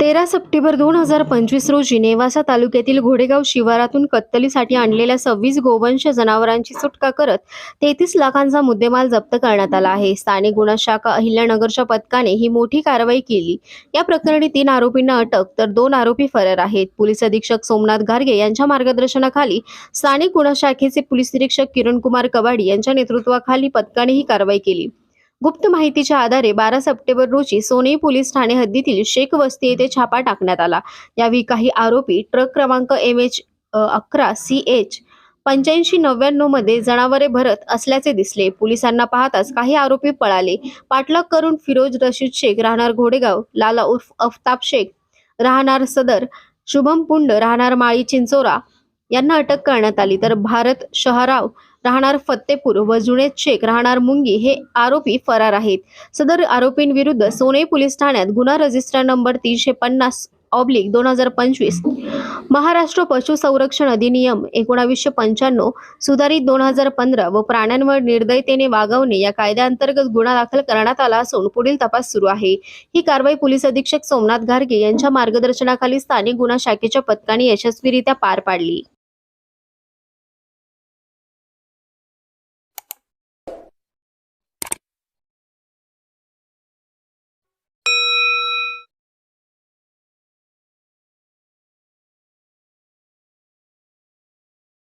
तेरा सप्टेंबर दोन हजार पंचवीस रोजी नेवासा तालुक्यातील घोडेगाव शिवारातून कत्तलीसाठी आणलेल्या सव्वीस गोवंश जनावरांची सुटका करत तेहतीस लाखांचा मुद्देमाल जप्त करण्यात आला आहे. स्थानिक गुन्हा शाखा अहिल्यानगरच्या पथकाने ही मोठी कारवाई केली. या प्रकरणी तीन आरोपींना अटक तर दोन आरोपी फरार आहेत. पोलीस अधीक्षक सोमनाथ गार्गे यांच्या मार्गदर्शनाखाली स्थानिक गुन्हा शाखेचे पोलीस निरीक्षक किरण कुमार कबाडी यांच्या नेतृत्वाखाली पथकाने ही कारवाई केली. गुप्त माहितीच्या आधारे बारा सप्टेंबर रोजी सोनई पोलीस ठाणे हद्दीतील शेख वस्ती येथे छापा टाकण्यात आला. यावेळी काही आरोपी ट्रक क्रमांक एम एच अकरा सी एच पंच्याऐंशी नव्याण्णवमध्ये जनावरे भरत असल्याचे दिसले. पोलिसांना पाहताच काही आरोपी पळाले. पाठलाग करून फिरोज रशीद शेख राहणार घोडेगाव लाला उर्फ अफताब शेख राहणार सदर शुभम पुंड राहणार माळी चिंचोरा यांना अटक करण्यात आली. तर भारत शहराव राहणार फत्तेपूर व जुने शेख राहणार मुंगी हे आरोपी फरार आहेत. सदर आरोपींविरुद्ध सोने पोलीस ठाण्यात गुन्हा रजिस्टर नंबर तीनशे पन्नास ऑब्लिक दोन हजार पंचवीस महाराष्ट्र पशु संरक्षण अधिनियम एकोणावीसशे पंच्याण्णव सुधारित दोन हजार पंधरा व प्राण्यांवर निर्दयतेने वागवणे या कायद्याअंतर्गत गुन्हा दाखल करण्यात आला असून पुढील तपास सुरू आहे. ही कारवाई पोलीस अधीक्षक सोमनाथ घारगे यांच्या मार्गदर्शनाखाली स्थानिक गुन्हा शाखेच्या पथकाने यशस्वीरित्या पार पाडली.